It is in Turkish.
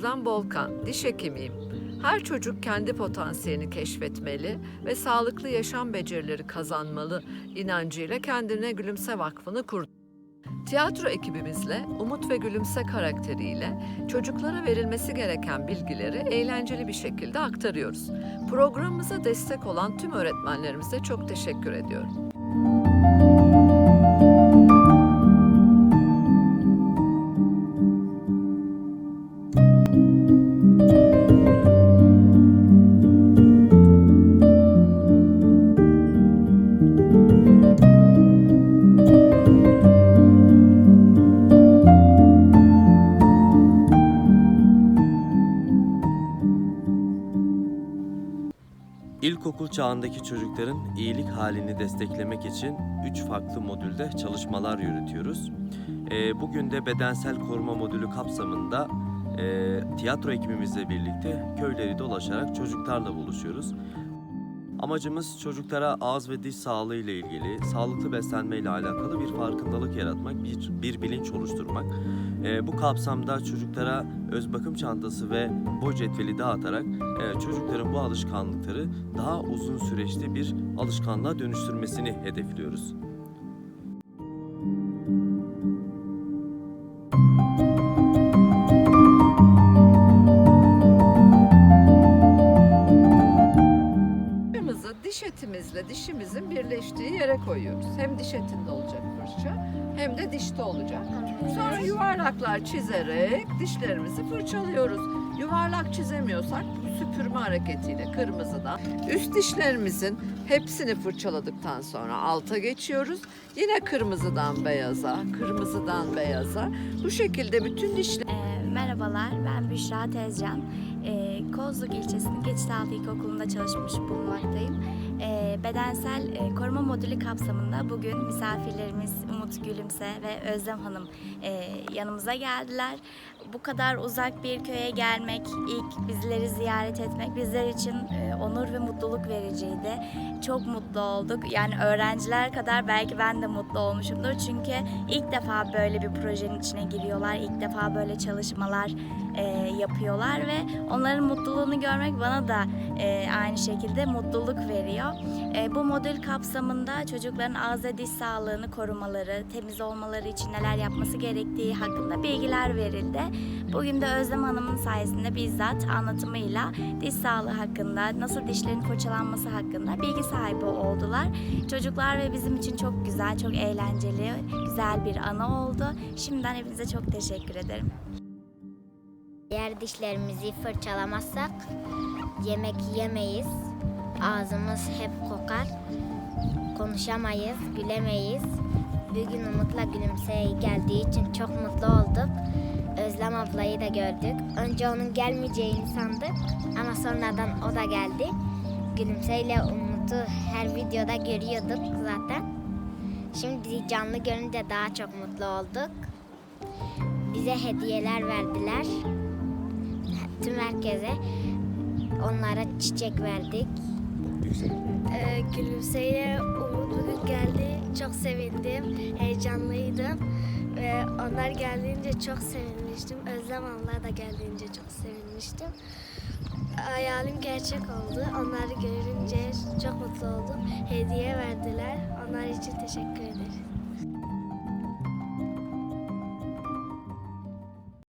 Volkan, diş hekimiyim. Her çocuk kendi potansiyelini keşfetmeli ve sağlıklı yaşam becerileri kazanmalı inancıyla kendine Gülümse Vakfı'nı kurdu. Tiyatro ekibimizle Umut ve Gülümse karakteriyle çocuklara verilmesi gereken bilgileri eğlenceli bir şekilde aktarıyoruz. Programımıza destek olan tüm öğretmenlerimize çok teşekkür ediyorum. İlkokul çağındaki çocukların iyilik halini desteklemek için 3 farklı modülde çalışmalar yürütüyoruz. Ee, bugün de bedensel koruma modülü kapsamında e, tiyatro ekibimizle birlikte köyleri dolaşarak çocuklarla buluşuyoruz. Amacımız çocuklara ağız ve diş sağlığı ile ilgili, sağlıklı beslenme ile alakalı bir farkındalık yaratmak, bir, bir bilinç oluşturmak. Ee, bu kapsamda çocuklara öz bakım çantası ve boy cetveli dağıtarak e, çocukların bu alışkanlıkları daha uzun süreçli bir alışkanlığa dönüştürmesini hedefliyoruz. Etimizle dişimizin birleştiği yere koyuyoruz. Hem diş etinde olacak fırça hem de dişte olacak. Sonra yuvarlaklar çizerek dişlerimizi fırçalıyoruz. Yuvarlak çizemiyorsak süpürme hareketiyle kırmızıdan üst dişlerimizin hepsini fırçaladıktan sonra alta geçiyoruz. Yine kırmızıdan beyaza, kırmızıdan beyaza. Bu şekilde bütün dişler Ee, merhabalar, ben Büşra Tezcan. Ee, Kozluk ilçesinin Geçitaltı İlkokulu'nda çalışmış bulunmaktayım. Ee, bedensel e, koruma modülü kapsamında bugün misafirlerimiz Gülümse ve Özlem Hanım e, yanımıza geldiler. Bu kadar uzak bir köye gelmek, ilk bizleri ziyaret etmek bizler için e, onur ve mutluluk vericiydi. Çok mutlu olduk. Yani öğrenciler kadar belki ben de mutlu olmuşumdur. Çünkü ilk defa böyle bir projenin içine giriyorlar. ilk defa böyle çalışmalar e, yapıyorlar ve onların mutluluğunu görmek bana da e, aynı şekilde mutluluk veriyor. E, bu modül kapsamında çocukların ağız ve diş sağlığını korumaları, temiz olmaları için neler yapması gerektiği hakkında bilgiler verildi. Bugün de Özlem Hanım'ın sayesinde bizzat anlatımıyla diş sağlığı hakkında, nasıl dişlerin fırçalanması hakkında bilgi sahibi oldular. Çocuklar ve bizim için çok güzel, çok eğlenceli, güzel bir anı oldu. Şimdiden hepinize çok teşekkür ederim. Eğer dişlerimizi fırçalamazsak yemek yemeyiz. Ağzımız hep kokar. Konuşamayız, gülemeyiz. Bugün Umut'la Gülümse'ye geldiği için çok mutlu olduk. Özlem ablayı da gördük. Önce onun gelmeyeceğini sandık ama sonradan o da geldi. Gülümse ile Umut'u her videoda görüyorduk zaten. Şimdi canlı görünce daha çok mutlu olduk. Bize hediyeler verdiler tüm herkese onlara çiçek verdik. Ee, Gülümse'yle. Çok sevindim, heyecanlıydım. Ve onlar geldiğince çok sevinmiştim. Özlem abla da geldiğince çok sevinmiştim. Hayalim gerçek oldu. Onları görünce çok mutlu oldum. Hediye verdiler. Onlar için teşekkür ederim.